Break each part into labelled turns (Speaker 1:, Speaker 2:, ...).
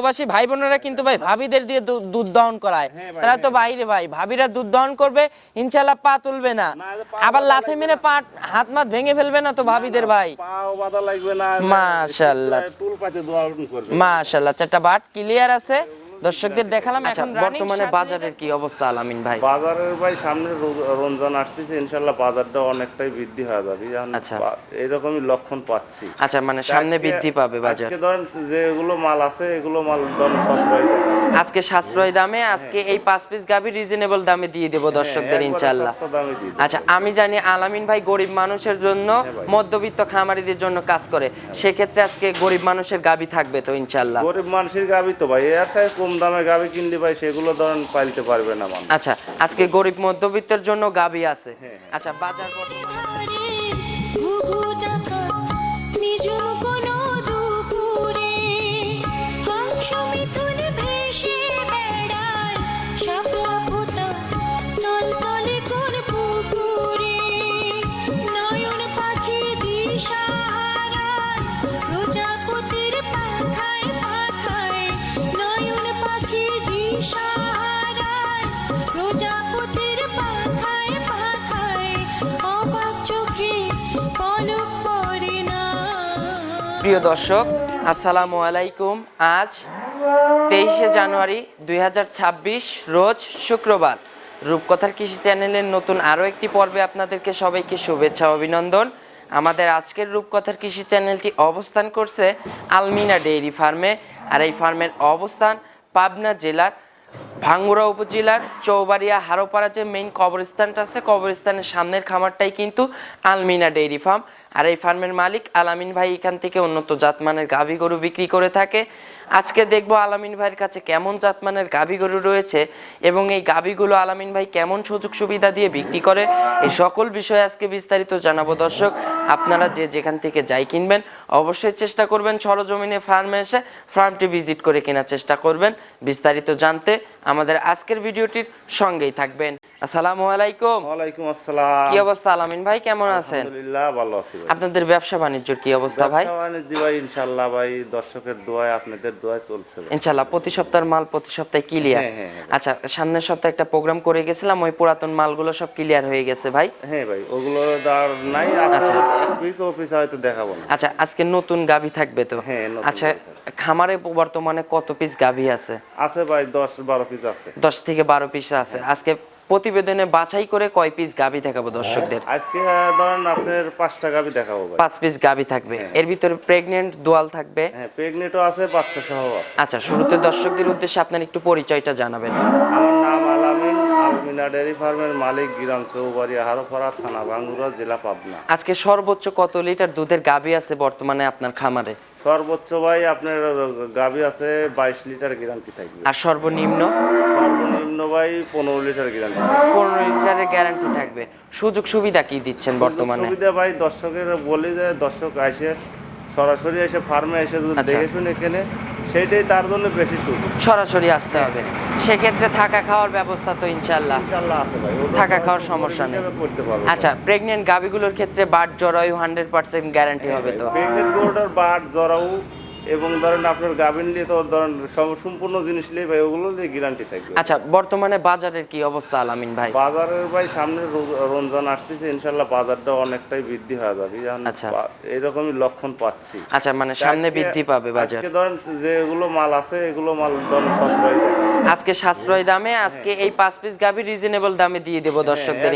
Speaker 1: প্রবাসী ভাই বোনেরা কিন্তু ভাই ভাবিদের দিয়ে দুধ দহন করায়।
Speaker 2: হ্যাঁ
Speaker 1: তারা তো বাইরে ভাই ভাবিরা দুধ দহন করবে ইনশাল্লাহ পা তুলবে না। আবার লাথে মেরে পা হাত মাত ভেঙে ফেলবে না তো ভাবিদের ভাই।
Speaker 2: মাশাল্লাহ
Speaker 1: মাশাল্লাহ চারটা বাট ক্লিয়ার আছে। দর্শকদের দেখালাম
Speaker 3: আচ্ছা
Speaker 1: এখন
Speaker 3: বর্তমানে বাজারের কি অবস্থা আলামিন ভাই?
Speaker 2: বাজারের ভাই সামনে রমজান আসতেছে ইনশাল্লাহ বাজারটা অনেকটাই বৃদ্ধি হয়ে যাবে।
Speaker 3: আচ্ছা।
Speaker 2: এরকমই লক্ষণ পাচ্ছি।
Speaker 3: আচ্ছা মানে সামনে বৃদ্ধি পাবে বাজার।
Speaker 2: আজকে ধরেন যেগুলো মাল আছে এগুলো মাল ধরেন দেয়।
Speaker 3: আজকে সাশ্রয় দামে আজকে এই পাঁচ পিস গাভি রিজনেবল দামে দিয়ে দেবো দর্শকদের
Speaker 2: দামে দিয়ে দেবে।
Speaker 3: আচ্ছা আমি জানি আলামিন ভাই গরিব মানুষের জন্য
Speaker 2: হ্যাঁ
Speaker 3: মধ্যবিত্ত খামারিদের জন্য কাজ করে। সেক্ষেত্রে আজকে গরিব মানুষের গাভি থাকবে তো ইনশাল্লাহ
Speaker 2: গরিব মানুষের গাবি তো ভাই এর চাই কম দামে গাবি কিনলে ভাই সেগুলো ধরেন পাইতে পারবে না
Speaker 3: আচ্ছা আজকে গরিব মধ্যবিত্তের জন্য গাবি আছে।
Speaker 2: হ্যাঁ,
Speaker 3: আচ্ছা বাজার প্রিয় দর্শক, আসসালামু আলাইকুম। আজ তেইশে জানুয়ারি দুই হাজার ছাব্বিশ, রোজ শুক্রবার। রূপকথার কৃষি চ্যানেলের নতুন আরও একটি পর্বে আপনাদেরকে সবাইকে শুভেচ্ছা, অভিনন্দন। আমাদের আজকের রূপকথার কৃষি চ্যানেলটি অবস্থান করছে আলমিনা ডেইরি ফার্মে। আর এই ফার্মের অবস্থান পাবনা জেলার ভাঙ্গুড়া উপজেলার চৌবাড়িয়া হারোপাড়া যে মেইন কবরস্থানটা আছে, কবরস্থানের সামনের খামারটাই কিন্তু আলমিনা ডেইরি ফার্ম। আর এই ফার্মের মালিক আলামিন ভাই এখান থেকে উন্নত জাতমানের গাভী গরু বিক্রি করে থাকে। আজকে দেখব আলামিন ভাইয়ের কাছে কেমন জাতমানের গাভী গরু রয়েছে এবং এই গাভীগুলো আলামিন ভাই কেমন সুযোগ সুবিধা দিয়ে বিক্রি করে, এই সকল বিষয়ে আজকে বিস্তারিত জানাব। দর্শক, আপনারা যে যেখান থেকে যাই কিনবেন, অবশ্যই চেষ্টা করবেন সরজমিনে ফার্মে এসে ফার্মটি ভিজিট করে কেনার চেষ্টা করবেন। বিস্তারিত জানতে আমাদের আজকের ভিডিওটির সঙ্গেই থাকবেন। আসসালামু আলাইকুম।
Speaker 2: ওয়ালাইকুম আসসালাম।
Speaker 3: কি অবস্থা আলামিন ভাই কেমন আছেন?
Speaker 2: আলহামদুলিল্লাহ ভালো আছি ভাই।
Speaker 3: আপনাদের ব্যবসা বাণিজ্যর কি অবস্থা ভাই?
Speaker 2: ব্যবসা বাণিজ্য ভাই ইনশাল্লাহ ভাই দর্শকের দোয়ায় আপনাদের দোয়ায় চলছে ভাই।
Speaker 3: ইনশাল্লাহ প্রতি সপ্তাহের মাল প্রতি সপ্তাহে ক্লিয়ার
Speaker 2: হ্যাঁ, হ্যাঁ।
Speaker 3: আচ্ছা সামনের সপ্তাহে একটা প্রোগ্রাম করে গেছিলাম ওই পুরাতন মালগুলো সব ক্লিয়ার হয়ে গেছে ভাই।
Speaker 2: হ্যাঁ ভাই ওগুলো দাঁড় নাই আচ্ছা।
Speaker 3: আচ্ছা।
Speaker 2: পিস ও পিস হয়তো দেখাবো না।
Speaker 3: আচ্ছা আজকে নতুন গাভী থাকবে তো?
Speaker 2: হ্যাঁ,
Speaker 3: আচ্ছা খামারে বর্তমানে কত পিস গাভী আছে?
Speaker 2: আছে ভাই 10 12 পিস আছে।
Speaker 3: দশ থেকে বারো পিস আছে। আজকে প্রতিবেদনে বাছাই করে কয় পিস গাভী দেখাবো দর্শকদের?
Speaker 2: আজকে আহ, ধরেন আপনার পাঁচটা গাবি দেখাবো ভাই।
Speaker 3: পাঁচ পিস গাভী থাকবে। এর ভিতরে প্রেগনেন্ট দোয়াল থাকবে।
Speaker 2: হ্যাঁ প্রেগনেন্টও আছে বাচ্চা সহ আছে।
Speaker 3: আচ্ছা শুরুতে দর্শকদের উদ্দেশ্যে আপনার একটু পরিচয়টা জানাবেন।
Speaker 2: আমার ডেয়ারি ফার্মের মালিক গ্রাম চৌবাড়ি হারোপাড়া থানা ভাঙ্গুরা জেলা পাবনা।
Speaker 3: আজকে সর্বোচ্চ কত লিটার দুধের গাভী আছে বর্তমানে আপনার খামারে?
Speaker 2: সর্বোচ্চ ভাই আপনার গাবি আছে বাইশ লিটার গ্যারান্টি থাকবে।
Speaker 3: আর সর্বনিম্ন?
Speaker 2: সর্বনিম্ন ভাই পনেরো লিটার গ্যারান্টি।
Speaker 3: পনেরো লিটারের গ্যারান্টি থাকবে। সুযোগ সুবিধা কি দিচ্ছেন বর্তমানে?
Speaker 2: সুবিধা ভাই দর্শকের বলি যে দর্শক আসে সরাসরি এসে ফার্মে এসে যদি
Speaker 3: আচ্ছা।
Speaker 2: দেখে শুনে কেনে সেইটাই তার জন্য বেশি সুযোগ।
Speaker 3: সরাসরি আসতে হবে। সেক্ষেত্রে থাকা খাওয়ার ব্যবস্থা তো ইনশাল্লাহ
Speaker 2: ইনশাল্লাহ আছে ভাই।
Speaker 3: থাকা খাওয়ার সমস্যা নেই।
Speaker 2: করতে পারবে।
Speaker 3: আচ্ছা প্রেগনেন্ট গাভীগুলোর ক্ষেত্রে বাট জরায়ু হান্ড্রেড পার্সেন্ট গ্যারান্টি হবে তো?
Speaker 2: প্রেগনেন্ট গরুটার বাট জরাউ এবং ধরেন আপনার গাভিন নিয়ে তো ধরেন সম্পূর্ণ জিনিস নিয়ে ভাই ওগুলো দিয়ে গ্যারান্টি থাকবে।
Speaker 3: আচ্ছা বর্তমানে বাজারের কি অবস্থা আলামিন ভাই?
Speaker 2: বাজারের ভাই সামনে রমজান আসতেছে ইনশাল্লাহ বাজারটা অনেকটাই বৃদ্ধি হয়ে যাবে।
Speaker 3: আচ্ছা।
Speaker 2: এরকমই লক্ষণ পাচ্ছি।
Speaker 3: আচ্ছা মানে সামনে
Speaker 2: আজকে-
Speaker 3: বৃদ্ধি পাবে বাজার।
Speaker 2: আজকে ধরেন যেগুলো মাল আছে এগুলো মাল ধরেন দেয়।
Speaker 3: আজকে সাশ্রয় দামে আজকে এই পাঁচ পিস গাভী রিজনেবল দামে দিয়ে দেবো দর্শকদের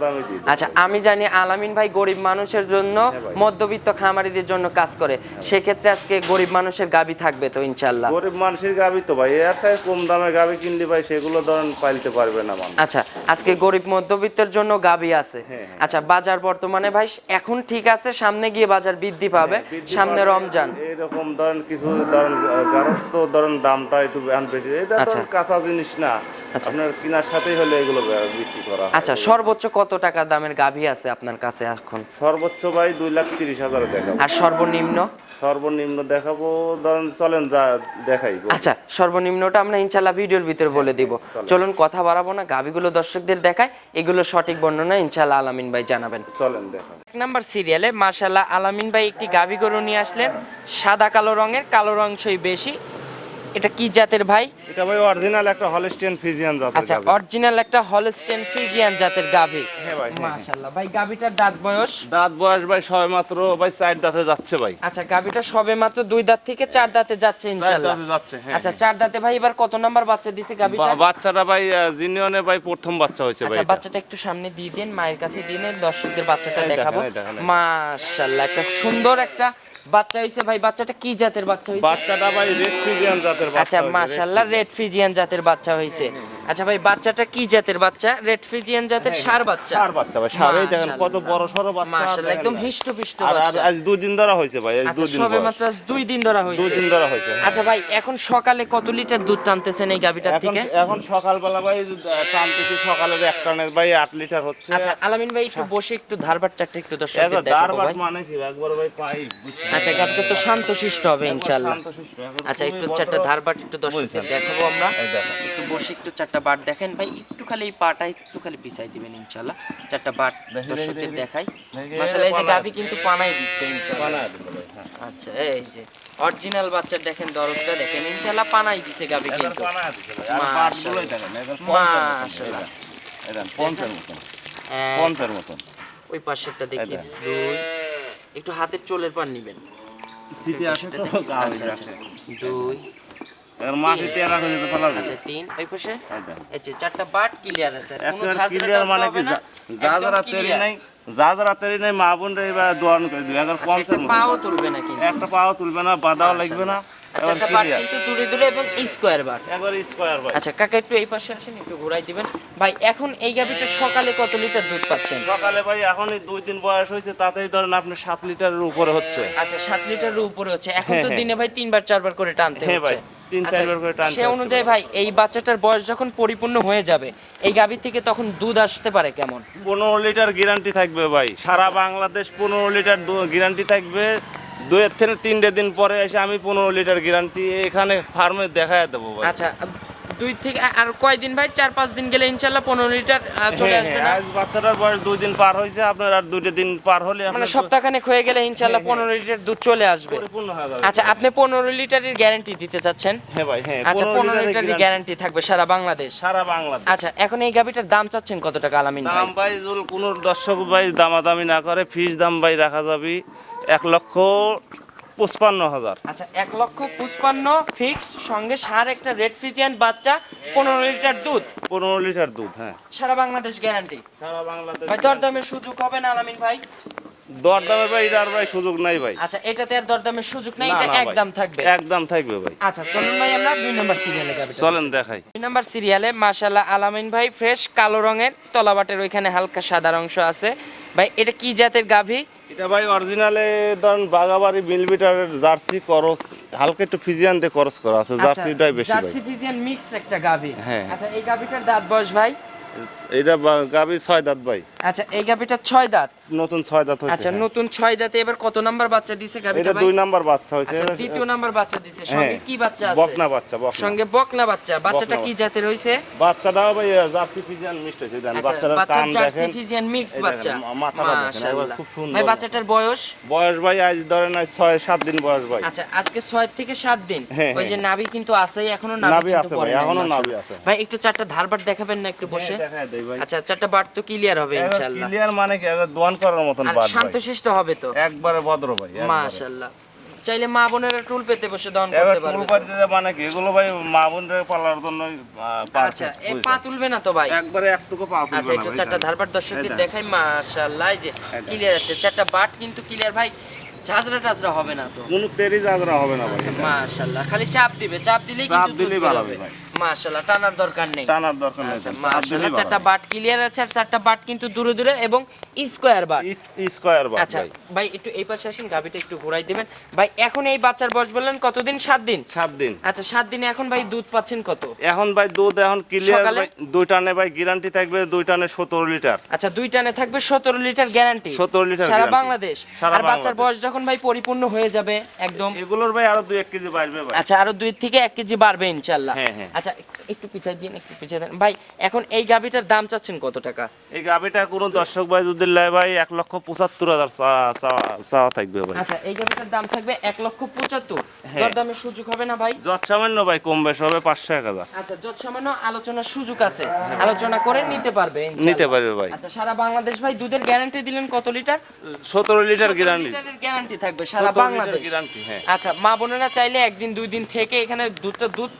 Speaker 2: দামে দিয়ে দেবে।
Speaker 3: আচ্ছা আমি জানি আলামিন ভাই গরিব মানুষের জন্য
Speaker 2: হ্যাঁ
Speaker 3: মধ্যবিত্ত খামারিদের জন্য কাজ করে। সেক্ষেত্রে আজকে গরিব মানুষের গাভী থাকবে তো ইনশাল্লাহ
Speaker 2: গরিব মানুষের গাবি তো ভাই এর চাই কম দামে গাবি কিনলে ভাই সেগুলো ধরেন পাইতে পারবে না মানুষ।
Speaker 3: আচ্ছা আজকে গরিব মধ্যবিত্তের জন্য গাবি আছে।
Speaker 2: হ্যাঁ,
Speaker 3: আচ্ছা বাজার বর্তমানে ভাই এখন ঠিক আছে সামনে গিয়ে বাজার বৃদ্ধি পাবে
Speaker 2: হ্যাঁ,
Speaker 3: সামনে রমজান।
Speaker 2: এরকম ধরেন কিছু ধরেন গারস্থ ধরেন দামটা একটু বেশি। এটা তো
Speaker 3: আচ্ছা।
Speaker 2: কাঁচা জিনিস না।
Speaker 3: আচ্ছা।
Speaker 2: আপনার কেনার সাথেই হলে এগুলো বিক্রি করা
Speaker 3: আচ্ছা সর্বোচ্চ কত টাকা দামের গাভী আছে আপনার কাছে এখন?
Speaker 2: সর্বোচ্চ ভাই দুই লাখ তিরিশ হাজার
Speaker 3: আর সর্বনিম্ন?
Speaker 2: সর্বনিম্ন দেখাবো ধরেন চলেন যা দেখাই।
Speaker 3: আচ্ছা সর্বনিম্নটা আমরা ইনশাল্লাহ ভিডিওর ভিতরে বলে দিব। চলুন। কথা বাড়াবো না গাবিগুলো দর্শকদের দেখায় এগুলো সঠিক বর্ণনা ইনশাল্লাহ আলামিন ভাই জানাবেন।
Speaker 2: চলেন দেখান।
Speaker 3: এক নাম্বার সিরিয়ালে মাশাল্লাহ আলামিন ভাই একটি গাবি গরু নিয়ে আসলেন। সাদা কালো রঙের কালো রংসই বেশি। এটা কি জাতের ভাই?
Speaker 2: এটা ভাই অরিজিনাল একটা হলিস্টিয়ান ফিজিয়ান জাতের
Speaker 3: আচ্ছা অরিজিনাল একটা হলস্টেন ফ্রিজিয়ান জাতের গাভি।
Speaker 2: হ্যাঁ ভাই, হ্যাঁ, হ্যাঁ।
Speaker 3: মাশাআল্লাহ। ভাই গাভিটার দাঁত বয়স?
Speaker 2: দাঁত বয়স ভাই সবে মাত্র ভাই চার দাঁতে যাচ্ছে ভাই।
Speaker 3: আচ্ছা গাভিটা সবে মাত্র দুই দাঁত থেকে চার দাঁতে যাচ্ছে ইনশাআল্লাহ।
Speaker 2: চার দাঁতে যাচ্ছে, হ্যাঁ,
Speaker 3: আচ্ছা
Speaker 2: হ্যাঁ।
Speaker 3: চার দাঁতে ভাই এবার কত নাম্বার বাচ্চা দিছে গাভিটা?
Speaker 2: বাচ্চাটা ভাই জিনিয়নে ভাই প্রথম বাচ্চা হয়েছে ভাই
Speaker 3: আচ্ছা বাচ্চাটা একটু সামনে দিয়ে দিন মায়ের কাছে দিয়ে দিন দর্শকদের বাচ্চাটা দেখাবো। মাশাআল্লাহ একটা সুন্দর একটা বাচ্চা হইছে ভাই বাচ্চাটা কি জাতের বাচ্চা হইছে?
Speaker 2: বাচ্চাটা ভাই রেড ফিজিয়ান জাতের বাচ্চা
Speaker 3: আচ্ছা মাশাআল্লাহ রেড ফিজিয়ান জাতের বাচ্চা হইছে। আচ্ছা ভাই বাচ্চাটা কি জাতের বাচ্চা? রেড ফ্রিজিয়ান জাতের সার বাচ্চা?
Speaker 2: সার বাচ্চা ভাই সারেই দেখেন কত বড় সড়ো বাচ্চা
Speaker 3: মাশাআল্লাহ একদম হিষ্ট পিষ্ট বাচ্চা।
Speaker 2: আজ দুই দিন ধরা হয়েছে ভাই আজ
Speaker 3: আচ্ছা
Speaker 2: দুই দিন
Speaker 3: সবে মাত্র আজ দুই দিন ধরা
Speaker 2: দুই দিন ধরা হয়েছে হ্যাঁ।
Speaker 3: আচ্ছা ভাই এখন সকালে কত লিটার দুধ টানতেছেন এই গাবিটার থেকে?
Speaker 2: এখন সকালবেলা ভাই টানতেছি সকালের এক টানে ভাই আট লিটার হচ্ছে।
Speaker 3: আচ্ছা আলামিন ভাই একটু বসে একটু ধারবার চারটা একটু
Speaker 2: এত
Speaker 3: দর্শকদের দেখাবো ভাই।
Speaker 2: মানে কি একবার ভাই পাই
Speaker 3: আচ্ছা গাবিটা তো শান্তশিষ্ট হবে ইনশাআল্লাহ। আচ্ছা একটু চারটা ধারবাট একটু দর্শকদের। দেখাবো আমরা।
Speaker 2: এই।
Speaker 3: একটু বসে একটু চারটা বাট দেখেন ভাই একটু খালি এই পাটা একটু খালি পিছাই দিবেন ইনশাআল্লাহ চারটা বাট দর্শকদের দেখাই।
Speaker 2: দেখি,
Speaker 3: মাশাআল্লাহ এই যে গাবি কিন্তু পানাই দিচ্ছে
Speaker 2: ভাই, হ্যাঁ।
Speaker 3: আচ্ছা এই যে অরিজিনাল বাচ্চার দেখেন দরদটা দেখেন ইনশাআল্লাহ পানাই দিছে গাবি কিন্তু।
Speaker 2: দেখেন, পঞ্চের মতন, পঞ্চের মতন।
Speaker 3: ওই পাশেরটা দেখি দুই একটু হাতের চোলের পার নিবেন।
Speaker 2: সিটি আসে তো,
Speaker 3: দেখি। আচ্ছা আচ্ছা। দুই
Speaker 2: এবার মাটি করে না।
Speaker 3: আচ্ছা তিন ওই পাশে? যে চারটা বাট ক্লিয়ার আছে। কোনো
Speaker 2: এখন ক্লিয়ার মানে কি? যা
Speaker 3: একদম
Speaker 2: যারা তেরি নাই যা যারা তেরি নাই মা বোন রে এবার দোয়ান করে
Speaker 3: আচ্ছা, পাও তুলবে না কিন্তু।
Speaker 2: একটা পাও তুলবে না বাদাও লাগবে না।
Speaker 3: চারটা বাট কিন্তু দূরে দূরে এবং স্কোয়ার বাট
Speaker 2: একবার স্কোয়ার ভাই
Speaker 3: আচ্ছা কাকা একটু এই পাশে আসেন একটু ঘুরাই দিবেন। ভাই এখন এই গাভিটা সকালে কত লিটার দুধ পাচ্ছেন?
Speaker 2: সকালে ভাই এখনই দুই দিন বয়স হয়েছে তাতেই ধরেন আপনি সাত লিটারের উপরে হচ্ছে।
Speaker 3: আচ্ছা সাত লিটারের উপরে হচ্ছে। এখন তো
Speaker 2: হ্যাঁ,
Speaker 3: দিনে ভাই তিনবার চারবার করে টানতে
Speaker 2: হ্যাঁ
Speaker 3: হচ্ছে।
Speaker 2: তিন চারবার করে টান
Speaker 3: সে অনুযায়ী ভাই এই বাচ্চাটার বয়স যখন পরিপূর্ণ হয়ে যাবে এই গাভী থেকে তখন দুধ আসতে পারে কেমন?
Speaker 2: পনেরো লিটার গ্যারান্টি থাকবে ভাই। সারা বাংলাদেশ পনেরো লিটার গ্যারান্টি থাকবে। দুয়ের থেকে তিনটে দিন পরে এসে আমি পনেরো লিটার গ্যারান্টি এখানে ফার্মে দেখায় দেবো ভাই।
Speaker 3: আচ্ছা দুই থেকে আর কয়দিন ভাই? চার পাঁচ দিন গেলে ইনশাল্লাহ পনেরো লিটার আহ, চলে
Speaker 2: হ্যাঁ,
Speaker 3: আসবে
Speaker 2: হ্যাঁ, আজ বাচ্চাটার বয়স দুই দিন পার হয়েছে আপনার আর দুইটা দিন পার হলে
Speaker 3: মানে সপ্তাহখানেক হয়ে গেলে ইনশাল্লাহ পনেরো লিটার দুধ চলে আসবে।
Speaker 2: হয়ে
Speaker 3: আচ্ছা আপনি পনেরো লিটারের গ্যারান্টি দিতে চাচ্ছেন?
Speaker 2: হ্যাঁ ভাই হ্যাঁ
Speaker 3: আচ্ছা পনেরো লিটারের গ্যারান্টি থাকবে সারা বাংলাদেশ?
Speaker 2: সারা বাংলাদেশ।
Speaker 3: আচ্ছা এখন এই গাভিটার দাম চাচ্ছেন কত টাকা আলামিন
Speaker 2: দাম ভাই কোনো দর্শক ভাই দামাদামি না করে ফিস দাম ভাই রাখা যাবে এক লক্ষ পঁচপান্ন হাজার।
Speaker 3: আচ্ছা এক লক্ষ পঁচপান্ন ফিক্স সঙ্গে সার একটা রেড ফিজিয়ান বাচ্চা পনেরো লিটার দুধ।
Speaker 2: পনেরো লিটার দুধ হ্যাঁ।
Speaker 3: সারা বাংলাদেশ গ্যারান্টি।
Speaker 2: সারা বাংলাদেশ
Speaker 3: ভাই দরদামের সুযোগ হবে না আলামিন ভাই?
Speaker 2: দরদামের ভাই এটার ভাই সুযোগ নাই ভাই।
Speaker 3: আচ্ছা এটাতে আর দরদামের সুযোগ নেই এটা একদম থাকবে।
Speaker 2: একদম থাকবে ভাই।
Speaker 3: আচ্ছা চলুন ভাই আমরা দুই নম্বর সিরিয়ালে গাবি
Speaker 2: চলেন দেখাই।
Speaker 3: দুই নম্বর সিরিয়ালে মাশাল্লাহ আলামিন ভাই ফ্রেশ কালো রঙের তলাবাটের ওইখানে হালকা সাদা অংশ আছে। ভাই এটা কি জাতের গাভী?
Speaker 2: এটা ভাই অরিজিনালে ধরেন বাগাবাড়ি মিলমিটার জার্সি করস হালকা একটু ফিজিয়ান দিয়ে করস করা আছে জার্সিটাই বেশি ভাই।
Speaker 3: জার্সি ফিজিয়ান মিক্স একটা গাভী।
Speaker 2: হ্যাঁ।
Speaker 3: আচ্ছা এই গাভীটার দাঁত বয়স ভাই?
Speaker 2: এটা বা- গাভী ছয় দাঁত ভাই।
Speaker 3: আচ্ছা এই গাভীটার ছয় দাঁত?
Speaker 2: নতুন ছয় দাঁত হয়েছে
Speaker 3: আচ্ছা
Speaker 2: হ্যাঁ।
Speaker 3: নতুন ছয় দাঁতে এবার কত নাম্বার বাচ্চা দিছে গাভীটা
Speaker 2: এটা দুই নাম্বার বাচ্চা হয়েছে
Speaker 3: আচ্ছা দ্বিতীয় নাম্বার বাচ্চা দিছে সঙ্গে
Speaker 2: হ্যাঁ।
Speaker 3: কি বাচ্চা আছে?
Speaker 2: বকনা বাচ্চা বকনা।
Speaker 3: সঙ্গে বকনা বাচ্চা। বাচ্চাটা কি জাতের হইছে?
Speaker 2: বাচ্চাটাও ভাই জার্সি ফিজিয়ান মিক্সড দেন
Speaker 3: আচ্ছা
Speaker 2: বাচ্চাটার কান
Speaker 3: জার্সি ফিজিয়ান মিক্স
Speaker 2: দেখেন,
Speaker 3: বাচ্চা।
Speaker 2: মা- দেখেন, খুব সুন্দর।
Speaker 3: ভাই বাচ্চাটার বয়স?
Speaker 2: বয়স ভাই আজ ধরেন আজ ছয় সাত দিন বয়স ভাই।
Speaker 3: আচ্ছা আজকে ছয় থেকে সাত দিন।
Speaker 2: হ্যাঁ,
Speaker 3: ওই যে। নাভি কিন্তু আছেই এখনও
Speaker 2: নাভি আছে ভাই, এখনও নাভি আছে।
Speaker 3: ভাই একটু চারটা ধারবার দেখাবেন না একটু বসে?
Speaker 2: দেখায় দেই ভাই।
Speaker 3: আচ্ছা চারটা বার তো ক্লিয়ার হবে ইনশাআল্লাহ।
Speaker 2: ক্লিয়ার মানে কি? দোয়ান করার মতন বাট
Speaker 3: শান্তশিষ্ট হবে তো?
Speaker 2: একবারে ভদ্র ভাই
Speaker 3: মাশাআল্লাহ। চাইলে মা বোনেরা টুল পেতে বসে দহন করতে পারবে
Speaker 2: টুল
Speaker 3: তো।
Speaker 2: পাড়ি মানে কি? এগুলো ভাই মা বোনদের পালার জন্য
Speaker 3: আচ্ছা এই পা তুলবে না তো ভাই?
Speaker 2: একবারে একটুকু পা তুলবে
Speaker 3: আচ্ছা একটু চারটা ধারবার দর্শকদের দেখাই মাশাআল্লাহ যে ক্লিয়ার আছে। চারটা বাট কিন্তু ক্লিয়ার ভাই। ঝাঁঝরা টাজরা হবে না তো।
Speaker 2: কোনো তেরি জাজরা হবে না ভাই।
Speaker 3: মাশাআল্লাহ খালি চাপ দিবে চাপ দিলেই
Speaker 2: চাপ দিলেই বাড়াবে ভাই।
Speaker 3: মাশাআল্লাহ টানার দরকার নেই।
Speaker 2: টানার দরকার নেই।
Speaker 3: আচ্ছা মাশাআল্লাহ চারটা বাট ক্লিয়ার আছে আর চারটা বাট কিন্তু দূরে দূরে এবং স্কোয়ার বাট।
Speaker 2: স্কয়ার বাট
Speaker 3: আচ্ছা
Speaker 2: ভাই।
Speaker 3: একটু এই পাশে আসেন গাবিটা একটু ঘোরাই দিবেন। ভাই এখন এই বাচ্চার বয়স বললেন কতদিন? সাত দিন?
Speaker 2: সাত দিন।
Speaker 3: আচ্ছা সাত দিনে এখন ভাই দুধ পাচ্ছেন কত?
Speaker 2: এখন ভাই দুধ এখন ক্লিয়ার ভাই দুই টানে ভাই গ্যারান্টি থাকবে দুই টানে সতেরো লিটার।
Speaker 3: আচ্ছা দুই টানে থাকবে সতেরো লিটার গ্যারান্টি
Speaker 2: 17 লিটার
Speaker 3: সারা বাংলাদেশ। আর বাচ্চার বয়স যখন যখন ভাই পরিপূর্ণ হয়ে যাবে একদম।
Speaker 2: এগুলোর ভাই আরও দুই এক কেজি বাড়বে ভাই।
Speaker 3: আচ্ছা আরও দুই থেকে এক কেজি বাড়বে ইনশাল্লাহ
Speaker 2: হ্যাঁ, হ্যাঁ।
Speaker 3: আচ্ছা একটু পিছাই দিন একটু পিছাই দেন। ভাই এখন এই গাভিটার দাম চাচ্ছেন কত টাকা?
Speaker 2: এই গাবিটা কোনো দর্শক ভাই যদি লাই ভাই এক লক্ষ পঁচাত্তর হাজার চা- থাকবে ভাই।
Speaker 3: আচ্ছা এই গাভিটার দাম থাকবে এক লক্ষ পঁচাত্তর।
Speaker 2: হ্যাঁ।
Speaker 3: দরদামের সুযোগ হবে না ভাই?
Speaker 2: যত সামান্য ভাই কম বেশ হবে পাঁচশো এক হাজার।
Speaker 3: আচ্ছা যত সামান্য আলোচনার সুযোগ আছে আলোচনা করে নিতে পারবে।
Speaker 2: নিতে পারবে ভাই।
Speaker 3: আচ্ছা সারা বাংলাদেশ ভাই দুধের গ্যারান্টি দিলেন কত লিটার?
Speaker 2: সতেরো লিটার গ্যারান্টি
Speaker 3: গ্যারান্টি থাকবে সারা বাংলাদেশ।
Speaker 2: গ্যারান্টি হ্যাঁ।
Speaker 3: আচ্ছা মা বোনেরা চাইলে একদিন দুই দিন থেকে এখানে দুধটা দুধ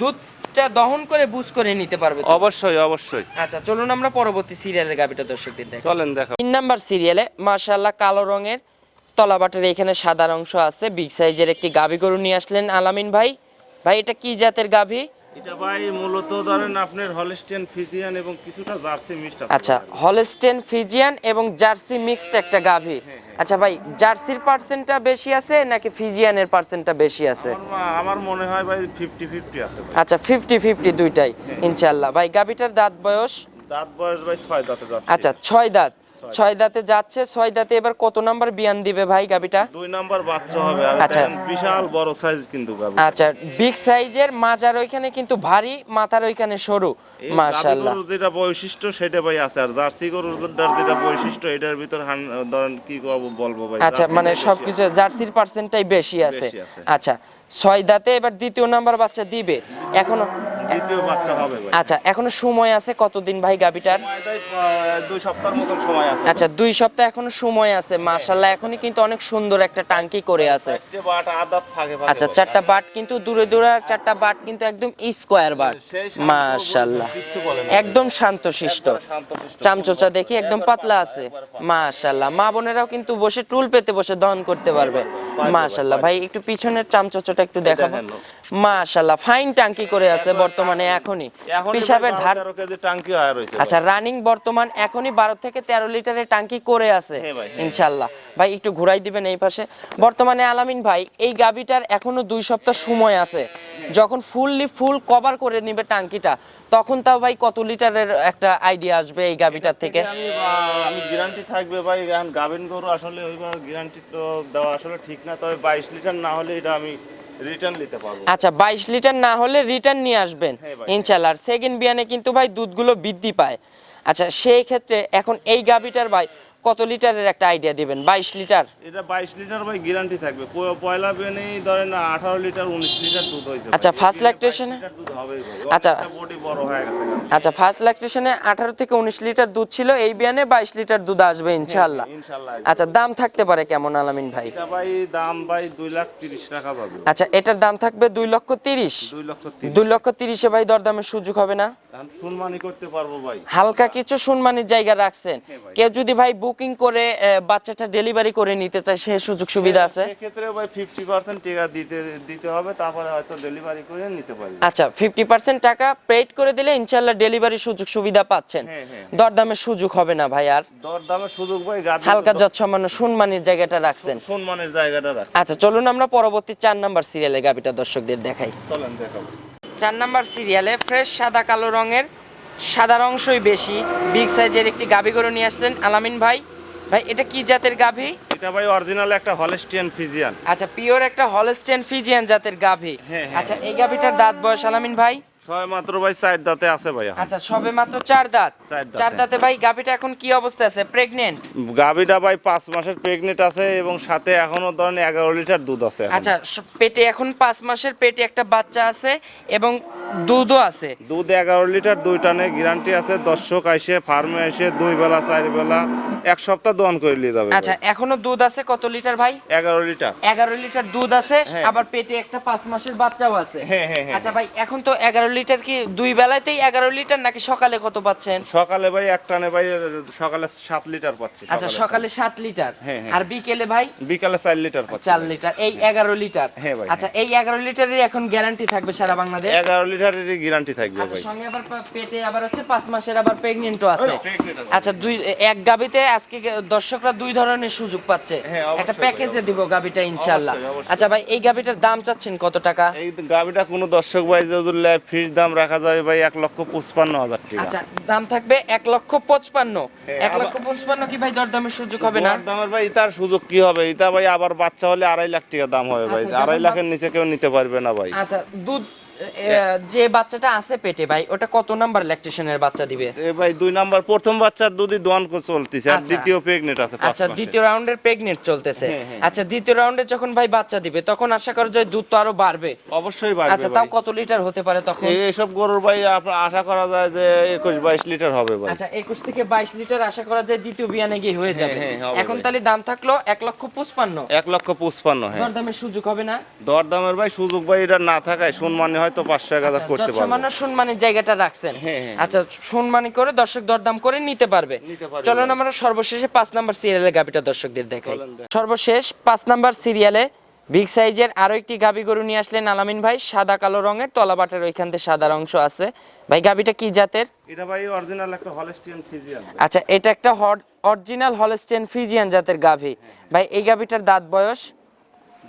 Speaker 3: দুধটা দহন করে করে নিতে পারবে
Speaker 2: অবশ্যই অবশ্যই।
Speaker 3: আচ্ছা চলুন আমরা পরবর্তী সিরিয়ালের গাবিটা দর্শকদের দেখ
Speaker 2: চলেন দেখা
Speaker 3: তিন নাম্বার সিরিয়ালে মাশাআল্লাহ কালো রঙের তলাবাটের এখানে সাদা অংশ আছে বিগ সাইজের একটি গাভী গরু নিয়ে আসলেন আলামিন ভাই। ভাই এটা কি জাতের গাভী
Speaker 2: এটা ভাই মূলত ধরেন আপনার হলিস্টিয়ান ফিজিয়ান এবং কিছুটা জার্সি মিক্সড
Speaker 3: আচ্ছা হলস্টেন ফিজিয়ান এবং জার্সি মিক্সড একটা গাভী। আচ্ছা ভাই জার্সির পার্সেন্টটা বেশি আছে নাকি ফিজিয়ানের পার্সেন্টটা বেশি আছে?
Speaker 2: আমার মনে হয় ভাই ফিফটি ফিফটি আছে
Speaker 3: আচ্ছা ফিফটি ফিফটি দুইটাই ইনশাল্লাহ ভাই গাভীটার দাঁত বয়স?
Speaker 2: দাঁত বয়স ভাই ছয় দাঁতে যাচ্ছে।
Speaker 3: আচ্ছা ছয় দাঁত। ছয় দাঁতে যাচ্ছে ছয় দাঁতে এবার কত নাম্বার বিয়ান দিবে ভাই গাভীটা
Speaker 2: দুই নাম্বার বাচ্চা হবে
Speaker 3: আচ্ছা।
Speaker 2: বিশাল বড় সাইজ কিন্তু
Speaker 3: আচ্ছা বিগ সাইজের মাজার ওইখানে কিন্তু ভারী মাথার ওইখানে সরু মাশাআল্লাহ।
Speaker 2: যেটা বৈশিষ্ট্য সেটা ভাই আছে। আর জার্সি গরুর যেটা বৈশিষ্ট্য এটার ভিতর ধরেন কি বলব ভাই?
Speaker 3: আচ্ছা মানে সবকিছু জার্সির পার্সেন্টটাই বেশি আছে। আচ্ছা ছয় দাঁতে এবার দ্বিতীয় নাম্বার বাচ্চা দিবে।
Speaker 2: এখনও। দ্বিতীয় বাচ্চা হবে ভাই।
Speaker 3: আচ্ছা এখনও সময় আছে কতদিন ভাই গাবিটার?
Speaker 2: দুই সপ্তাহের মতন সময় আছে।
Speaker 3: আচ্ছা দুই সপ্তাহ এখনও সময় আছে মাশাল্লাহ এখনই কিন্তু অনেক সুন্দর একটা টাঙ্কি করে আছে।
Speaker 2: বাট আদাত
Speaker 3: আচ্ছা চারটা বাট কিন্তু দূরে দূরে আর চারটা বাট কিন্তু একদম স্কোয়ার বাট।
Speaker 2: শান্ত না।
Speaker 3: একদম শান্তশিষ্ট।
Speaker 2: শান্তশিষ্ট।
Speaker 3: চামচোচা দেখি একদম পাতলা আছে। মাশাল্লাহ মা বোনেরাও কিন্তু বসে টুল পেতে বসে দন করতে পারবে। মাশাল্লাহ ভাই একটু পিছনের চামচোচাটা একটু দেখাবো। ফাইন টাঙ্কি করে আছে বর্তমানে এখনই।
Speaker 2: ভাই
Speaker 3: ধার
Speaker 2: 12 টাঙ্কি হয়ে রয়েছে
Speaker 3: আচ্ছা রানিং বর্তমান এখনই বারো থেকে তেরো লিটারের টাঙ্কি করে আছে
Speaker 2: হ্যাঁ ভাই, হ্যাঁ।
Speaker 3: ভাই একটু ঘুরাই দিবেন এই পাশে। বর্তমানে আলামিন ভাই এই গাবিটার এখনও দুই সপ্তাহ সময় আছে। যখন ফুললি ফুল কভার করে নিবে টাঙ্কিটা তখন তাও ভাই কত লিটারের একটা আইডিয়া আসবে এই গাবিটার থেকে
Speaker 2: আমি গ্যারান্টি থাকবে ভাই গাভিন গরু আসলে ওইভাবে গ্যারান্টি তো দেওয়া আসলে ঠিক না তবে বাইশ লিটার না হলে এটা আমি রিটার্ন নিতে পারব।
Speaker 3: আচ্ছা বাইশ লিটার না হলে রিটার্ন নিয়ে আসবেন
Speaker 2: ইনশাআল্লাহ ভাই।
Speaker 3: ইনশাল্লাহ সেকেন্ড বিয়ানে কিন্তু ভাই দুধগুলো বৃদ্ধি পায়। আচ্ছা সেই ক্ষেত্রে এখন এই গাবিটার ভাই কত লিটারের একটা আইডিয়া দিবেন? বাইশ লিটার?
Speaker 2: এটা বাইশ লিটার ভাই গ্যারান্টি থাকবে। পয়লা বেনেই ধরেন আঠারো লিটার উনিশ লিটার দুধ হইতে
Speaker 3: আচ্ছা,
Speaker 2: ফার্স্ট হবেই
Speaker 3: আচ্ছা।
Speaker 2: বডি বড় হয়ে গেছে
Speaker 3: আচ্ছা ফার্স্ট ল্যাকটেশনে আঠারো থেকে উনিশ লিটার দুধ ছিল এই বিয়ানে বাইশ লিটার দুধ আসবে ইনশাল্লাহ
Speaker 2: ইনশাল্লাহ
Speaker 3: আচ্ছা দাম থাকতে পারে কেমন আলামিন ভাই?
Speaker 2: ভাই দাম ভাই দুই লাখ তিরিশ টাকা পাবে।
Speaker 3: আচ্ছা এটার দাম থাকবে দুই লক্ষ তিরিশ।
Speaker 2: দুই লক্ষ তিরিশে
Speaker 3: ভাই দরদামের সুযোগ হবে না? হালকা কিছু সম্মানের জায়গা রাখছেন।
Speaker 2: হ্যাঁ
Speaker 3: কেউ যদি ভাই বুকিং করে বাচ্চাটা ডেলিভারি করে নিতে চায় সে সুযোগ সুবিধা আছে?
Speaker 2: ভাই টাকা দিতে দিতে হবে তারপরে হয়তো ডেলিভারি করে নিতে পারবে
Speaker 3: আচ্ছা ফিফটি পার্সেন্ট টাকা পেড করে দিলে ইনশাল্লাহ ডেলিভারি সুযোগ সুবিধা পাচ্ছেন।
Speaker 2: হ্যাঁ, হ্যাঁ।
Speaker 3: দরদামের সুযোগ হবে না ভাই আর।
Speaker 2: দর দামের সুযোগ ভাই
Speaker 3: হালকা যত সামান্য সম্মানের জায়গাটা রাখছেন।
Speaker 2: সম্মানের জায়গাটা রাখছে
Speaker 3: আচ্ছা চলুন আমরা পরবর্তী চার নাম্বার সিরিয়ালে গাবিটা দর্শকদের দেখাই।
Speaker 2: চলেন দেখাবো।
Speaker 3: চার নাম্বার সিরিয়ালে ফ্রেশ সাদা কালো রঙের সাদা অংশই বেশি। বিগ সাইজের একটি গাভী গরু নিয়ে আসছেন আলামিন ভাই। ভাই এটা কি জাতের গাভী?
Speaker 2: এটা ভাই অরিজিনাল একটা হলস্টিয়ান ফিজিয়ান।
Speaker 3: আচ্ছা পিওর একটা হলস্টিয়ান ফিজিয়ান জাতের গাভী।
Speaker 2: হ্যাঁ, হ্যাঁ।
Speaker 3: আচ্ছা এই গাভীটার দাঁত বয়স আলামিন ভাই?
Speaker 2: ছয় মাত্র ভাই সাইড দাঁতে আছে ভাই
Speaker 3: আচ্ছা সবে মাত্র চার দাঁত।
Speaker 2: চার দাঁত,
Speaker 3: চার ভাই গাভীটা এখন কি অবস্থা আছে? প্রেগনেন্ট
Speaker 2: গাভীটা ভাই পাঁচ মাসের প্রেগনেন্ট আছে এবং সাথে এখনও ধরেন এগারো লিটার দুধ আছে
Speaker 3: আচ্ছা পেটে এখন পাঁচ মাসের পেটে একটা বাচ্চা আছে এবং দুধও আছে।
Speaker 2: দুধ এগারো লিটার দুই টানে গ্যারান্টি আছে। দর্শক আইসে ফার্মে এসে দুই বেলা চার বেলা এক সপ্তাহ দহন করে নিয়ে যাবে।
Speaker 3: আচ্ছা এখনও দুধ আছে কত লিটার ভাই?
Speaker 2: এগারো লিটার।
Speaker 3: এগারো লিটার দুধ আছে
Speaker 2: হ্যাঁ।
Speaker 3: আবার পেটে একটা পাঁচ মাসের বাচ্চাও আছে।
Speaker 2: হ্যাঁ, হ্যাঁ, হ্যাঁ।
Speaker 3: আচ্ছা ভাই এখন তো এগারো লিটার কি দুই বেলাতেই এগারো লিটার নাকি সকালে কত পাচ্ছেন?
Speaker 2: সকালে ভাই এক টানে ভাই সকালে সাত লিটার পাচ্ছি
Speaker 3: আচ্ছা সকালে। সাত লিটার।
Speaker 2: হ্যাঁ, হ্যাঁ।
Speaker 3: আর বিকেলে ভাই?
Speaker 2: বিকালে চার লিটার পাচ্ছি
Speaker 3: চার লিটার। এই এগারো লিটার।
Speaker 2: হ্যাঁ ভাই,
Speaker 3: আচ্ছা এই এগারো লিটারের এখন গ্যারান্টি থাকবে সারা বাংলাদেশ?
Speaker 2: এগারো লিটারেরই গ্যারান্টি থাকবে
Speaker 3: আচ্ছা
Speaker 2: ভাই।
Speaker 3: সঙ্গে আবার পেটে আবার হচ্ছে পাঁচ মাসের আবার প্রেগনেন্টও আছে। আচ্ছা দুই এক গাবিতে আজকে দর্শকরা দুই ধরনের সুযোগ পাচ্ছে।
Speaker 2: হ্যাঁ,
Speaker 3: একটা প্যাকেজে দিব গাবিটা ইনশাআল্লাহ। আচ্ছা ভাই এই গাবিটার দাম চাচ্ছেন কত টাকা?
Speaker 2: এই গাভিটা কোনো দর্শক ভাই যদি ফিস দাম রাখা যাবে ভাই এক লক্ষ পঁচপান্ন হাজার টাকা।
Speaker 3: আচ্ছা দাম থাকবে এক লক্ষ পঁচপান্ন।
Speaker 2: হ্যাঁ,
Speaker 3: এক লক্ষ পঁচপান্ন কি ভাই দরদামের সুযোগ হবে না?
Speaker 2: দর দামের ভাই তার সুযোগ কি হবে? এটা ভাই আবার বাচ্চা হলে আড়াই লাখ টাকা দাম হবে ভাই।
Speaker 3: আচ্ছা,
Speaker 2: আড়াই লাখের নিচে কেউ নিতে পারবে না ভাই।
Speaker 3: আচ্ছা দুধ যে বাচ্চাটা আছে পেটে ভাই ওটা কত নাম্বার ল্যাকটেশনের বাচ্চা দিবে?
Speaker 2: ভাই দুই নাম্বার প্রথম বাচ্চার দুধই দোয়ান চলতেছে আর
Speaker 3: আচ্ছা।
Speaker 2: দ্বিতীয় প্রেগনেন্ট আছে
Speaker 3: আচ্ছা দ্বিতীয় রাউন্ডের প্রেগনেন্ট চলতেছে।
Speaker 2: হ্যাঁ, হ্যাঁ।
Speaker 3: আচ্ছা দ্বিতীয় রাউন্ডে যখন ভাই বাচ্চা দিবে তখন আশা করা যায় দুধ তো আরও বাড়বে।
Speaker 2: অবশ্যই বাড়বে
Speaker 3: আচ্ছা তাও কত লিটার হতে পারে তখন?
Speaker 2: এই- এইসব গরুর ভাই আপনার আশা করা যায় যে একুশ বাইশ লিটার হবে ভাই।
Speaker 3: আচ্ছা একুশ থেকে বাইশ লিটার আশা করা যায় দ্বিতীয় বিয়ানে গিয়ে হয়ে যাবে।
Speaker 2: হ্যাঁ,
Speaker 3: এখন
Speaker 2: ভাই।
Speaker 3: তাহলে দাম থাকল এক লক্ষ পঁচপান্ন।
Speaker 2: এক লক্ষ পঁচপান্ন হ্যাঁ।
Speaker 3: দরদামের সুযোগ হবে না?
Speaker 2: দর দামের ভাই সুযোগ ভাই এটা না থাকায় সম্মানে হয়তো পাঁচশো এক হাজার করতে পারবে
Speaker 3: সামান্য সম্মানের জায়গাটা রাখছেন।
Speaker 2: হ্যাঁ, হ্যাঁ।
Speaker 3: আচ্ছা সম্মানী করে দর্শক দরদাম করে নিতে পারবে।
Speaker 2: নিতে পারবে।
Speaker 3: চলো
Speaker 2: ভাই।
Speaker 3: আমরা সর্বশেষে পাঁচ নাম্বার সিরিয়ালের গাবিটা দর্শকদের দেখাই। সর্বশেষ পাঁচ নাম্বার সিরিয়ালে বিগ সাইজের আরও একটি গাবি গরু নিয়ে আসলেন আলামিন ভাই। সাদা কালো রঙের তলাবাটের ওইখান থেকে সাদা অংশ আছে। ভাই গাবিটা কি জাতের?
Speaker 2: এটা ভাই অরিজিনাল একটা হলস্টিয়ান ফিজিয়ান
Speaker 3: আচ্ছা এটা একটা অরিজিনাল হলস্টেন ফিজিয়ান জাতের গাভি। ভাই এই গাভিটার দাঁত বয়স?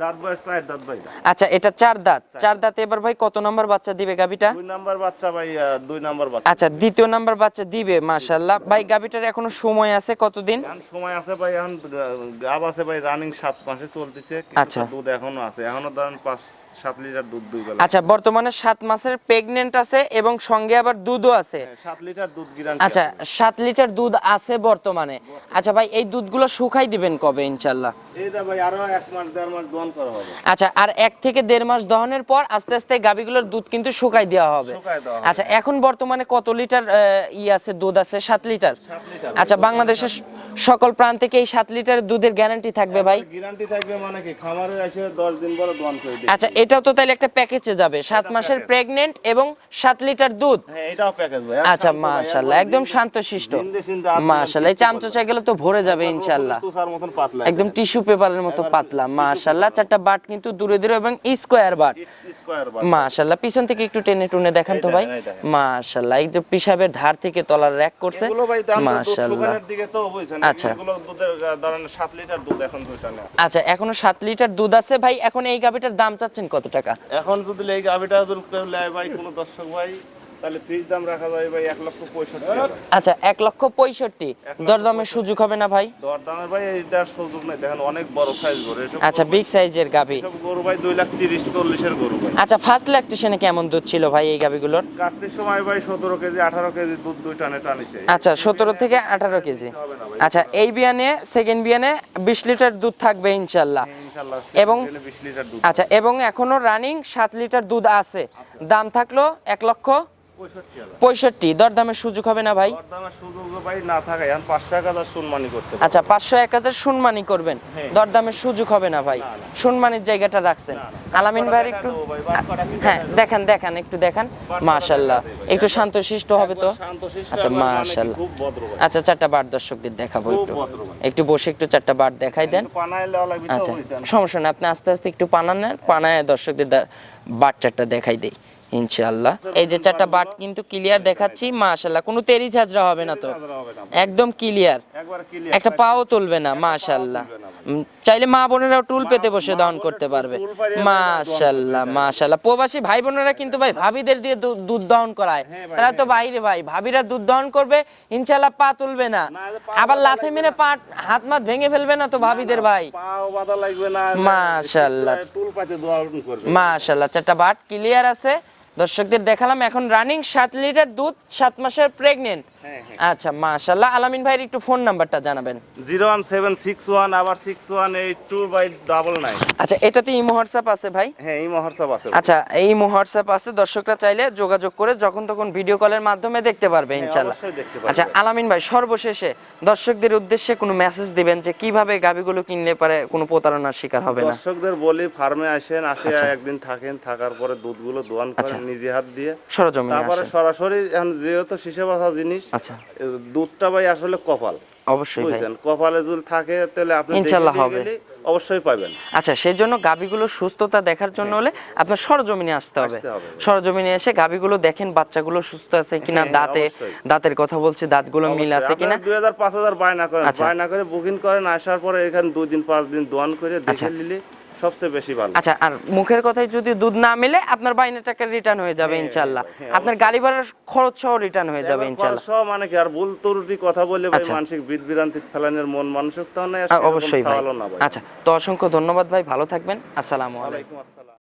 Speaker 2: দাঁত বয়স চার দাঁত ভাই।
Speaker 3: আচ্ছা এটা চার দাঁত। চার দাঁতে এবার ভাই কত নম্বর বাচ্চা দিবে গাবিটা
Speaker 2: দুই নাম্বার বাচ্চা ভাই দুই নাম্বার বাচ্চা।
Speaker 3: আচ্ছা দ্বিতীয় নাম্বার বাচ্চা দিবে মাশাল্লাহ ভাই গাবিটার এখনও সময় আছে কতদিন?
Speaker 2: সময় আছে ভাই এখন গাব আছে ভাই রানিং সাত মাসে চলতেছে
Speaker 3: আচ্ছা।
Speaker 2: দুধ এখনও আছে। এখনও ধরেন পাঁচ সাত লিটার দুধ দুই বেলা।
Speaker 3: আচ্ছা বর্তমানে সাত মাসের প্রেগনেন্ট আছে এবং সঙ্গে আবার দুধও আছে।
Speaker 2: হ্যাঁ, সাত লিটার দুধ গিরান্টি
Speaker 3: আচ্ছা সাত লিটার দুধ আছে বর্তমানে। আচ্ছা ভাই এই দুধগুলো শুকাই দিবেন কবে ইনশাল্লাহ
Speaker 2: এইটা ভাই আরও এক মাস দেড় মাস দোয়ান করা হবে।
Speaker 3: আচ্ছা আর এক থেকে দেড় মাস দহনের পর আস্তে আস্তে গাবিগুলোর দুধ কিন্তু শুকাই দেওয়া হবে। আচ্ছা এখন বর্তমানে কত লিটার ই আছে দুধ আছে? সাত লিটার।
Speaker 2: সাত লিটার।
Speaker 3: আচ্ছা বাংলাদেশের সকল প্রান্ত থেকে এই সাত লিটার দুধের গ্যারান্টি থাকবে ভাই?
Speaker 2: গ্যারান্টি থাকবে মানে কি? খামারে এসে দশ দিন পরে দোয়ান করে দিবে
Speaker 3: আচ্ছা এটাও তো তাহলে একটা প্যাকেজে যাবে। সাত মাসের
Speaker 2: package।
Speaker 3: প্রেগনেন্ট এবং সাত লিটার দুধ।
Speaker 2: হ্যাঁ এটাও প্যাকেজ ভাই।
Speaker 3: আচ্ছা মাশাল্লাহ একদম শান্তশিষ্ট।
Speaker 2: আর
Speaker 3: মাশাল্লাহ এই চামচা গেলে তো ভরে যাবে
Speaker 2: মতন পাতলা
Speaker 3: একদম টিস্যু পেপারের মতো পাতলা মাশাল্লাহ চারটা বাট কিন্তু দূরে দূরে এবং স্কোয়ার বাট।
Speaker 2: স্কোয়ার
Speaker 3: মাশাল্লাহ পিছন থেকে একটু টেনে টুনে দেখান তো ভাই।
Speaker 2: দেখেন, এই।
Speaker 3: যে পিসাবের ধার থেকে তলার র্যাক করছে
Speaker 2: এগুলো
Speaker 3: আচ্ছা।
Speaker 2: দুধের ধরেন সাত লিটার দুধ এখন দুইটা নেয়
Speaker 3: আচ্ছা এখনও সাত লিটার দুধ আছে ভাই এখন এই গাভিটার দাম চাচ্ছেন কত টাকা
Speaker 2: এখন যদি এই গাভিটা যদি ভাই কোনো দর্শক ভাই তাহলে ফ্রিজ দাম রাখা যায় ভাই এক লক্ষ পঁয়ষট্টি।
Speaker 3: আচ্ছা এক লক্ষ পঁয়ষট্টি। দরদামের সুযোগ হবে না ভাই?
Speaker 2: দর দামের ভাই এইটার সুযোগ নেই। দেখেন অনেক বড় সাইজ গরু
Speaker 3: আচ্ছা বিগ সাইজের গাভি।
Speaker 2: গরু ভাই দুই লাখ তিরিশ চল্লিশের গরু ভাই।
Speaker 3: আচ্ছা ফার্স্ট ল্যাকটেশনে কেমন দুধ ছিল ভাই এই গাভিগুলোর?
Speaker 2: কাস্তির সময় ভাই সতেরো কেজি আঠারো কেজি দুধ দুই টানে টানিছে
Speaker 3: আচ্ছা সতেরো থেকে আঠারো কেজি। আচ্ছা এই বিয়ানে সেকেন্ড বিয়ানে বিশ লিটার দুধ থাকবে ইনশাল্লাহ।
Speaker 2: ইনশাল্লাহ
Speaker 3: এবং- আচ্ছা এবং এখনও রানিং সাত লিটার দুধ আছে। দাম থাকল এক লক্ষ
Speaker 2: পঁয়ষট্টি
Speaker 3: দরদামের সুযোগ হবে না ভাই? আচ্ছা পাঁচশো এক হাজার শুনমানি করবেন।
Speaker 2: হ্যাঁ।
Speaker 3: দরদামের সুযোগ হবে না ভাই? শুনমানির জায়গাটা রাখছেন। আলামিন একটু
Speaker 2: ভাই, বাট কটা কি
Speaker 3: হ্যাঁ
Speaker 2: দেখা
Speaker 3: দেখান দেখান একটু দেখান। মাশাল্লাহ। একটু শান্তশিষ্ট হবে তো? আচ্ছা
Speaker 2: মানে
Speaker 3: মাশাল্লাহ। আচ্ছা চারটা বার দর্শকদের দেখাবো একটু। একটু বসে একটু চারটা বার দেখাই দেন। আচ্ছা সমস্যা নেই আপনি আস্তে আস্তে একটু পানান নেন পানায় দর্শকদের বাট চারটা দেখাই দেই। ইনশাআল্লাহ। এই যে চারটা বাট কিন্তু ক্লিয়ার দেখাচ্ছি মাশাল্লাহ কোনো তেরি ঝাঁঝরা হবে না তো। একদম ক্লিয়ার একটা পাও তুলবে না মাশাল্লাহ উম, চাইলে মা বোনেরাও টুল পেতে বসে দহন করতে পারবে। মাশাল্লাহ প্রবাসী ভাই বোনেরা কিন্তু ভাই ভাবিদের দিয়ে দুধ করায়।
Speaker 2: হ্যাঁ
Speaker 3: তারা তো বাইরে ভাই। ভাবিরা দুধ দহন করবে ইনশাল্লাহ পা তুলবে না। আবার লাথে মেরে পা হাত মাত ভেঙে ফেলবে না তো ভাবিদের ভাই? মাশাআল্লাহ। মাশাল্লাহ চারটা বাট ক্লিয়ার আছে। দর্শকদের দেখালাম এখন রানিং সাত লিটার দুধ সাত মাসের প্রেগনেন্ট আচ্ছা মাশাল্লাহ আলামিন ভাইয়ের একটু ফোন নাম্বারটা জানাবেন।
Speaker 2: Zero one seven six one আবার six one eight two by double nine.
Speaker 3: আচ্ছা এটাতে ইমো হোয়াটসঅ্যাপ আছে ভাই?
Speaker 2: হ্যাঁ মহর্ষব আছে।
Speaker 3: আচ্ছা এই হোয়াটসঅ্যাপ আছে। দর্শকরা চাইলে যোগাযোগ করে যখন তখন ভিডিও কলের মাধ্যমে দেখতে পারবে ইনশাল্লাহ
Speaker 2: হ্যাঁ।
Speaker 3: আচ্ছা আলামিন ভাই সর্বশেষে দর্শকদের উদ্দেশ্যে কোনো মেসেজ দিবেন যে কীভাবে গাবিগুলো কিনলে পারে কোনো প্রতারণার শিকার হবে না?
Speaker 2: দর্শকদের বলি ফার্মে আসেন আসে
Speaker 3: আচ্ছা।
Speaker 2: একদিন থাকেন থাকার পরে দুধগুলো দোয়ান
Speaker 3: আচ্ছা।
Speaker 2: করেন নিজে হাত দিয়ে।
Speaker 3: সরজমিনে
Speaker 2: তারপরে সরাসরি যেহেতু শিশে জিনিস
Speaker 3: আচ্ছা।
Speaker 2: দুধটা ভাই আসলে কপাল।
Speaker 3: অবশ্যই
Speaker 2: বুঝছেন? কপালে থাকে তাহলে আপনি
Speaker 3: হবে।
Speaker 2: অবশ্যই পাবেন।
Speaker 3: আচ্ছা সেই জন্য গাবিগুলো সুস্থতা দেখার জন্য হলে আপনার সরজমিনে আসতে হবে। সরজমিনে এসে গাবিগুলো দেখেন বাচ্চাগুলো সুস্থ আছে কিনা
Speaker 2: হ্যাঁ,
Speaker 3: দাঁতে দাঁতের কথা বলছি দাঁতগুলো মিল আছে কিনা?
Speaker 2: দুই হাজার পাঁচ হাজার বায়না করেন।
Speaker 3: আচ্ছা।
Speaker 2: বায়না করে বুকিং করেন আসার পরে এখানে দুই দিন পাঁচ দিন দোয়ান করে
Speaker 3: আচ্ছা।
Speaker 2: দেখে নিলে সবচেয়ে বেশি ভালো।
Speaker 3: আচ্ছা আর মুখের কথায় যদি দুধ না মেলে আপনার বাইনের টাকা রিটার্ন হয়ে যাবে
Speaker 2: হ্যাঁ,
Speaker 3: ইনশাল্লাহ।
Speaker 2: হ্যাঁ, হ্যাঁ,
Speaker 3: আপনার গাড়ি ভাড়ার খরচ সহ রিটার্ন হয়ে যাবে ইনশাল্লাহ।
Speaker 2: সব মানে কি আর ভুল তরুটি কথা বলে ভাই
Speaker 3: আচ্ছা।
Speaker 2: মানসিক বিদ বিরান্তি ফেলানোর মন মানসিক
Speaker 3: তো
Speaker 2: না
Speaker 3: অবশ্যই ভাই। আচ্ছা তো অসংখ্য ধন্যবাদ ভাই ভালো থাকবেন। আসসালামু আলাইকুম।
Speaker 2: আসসালাম।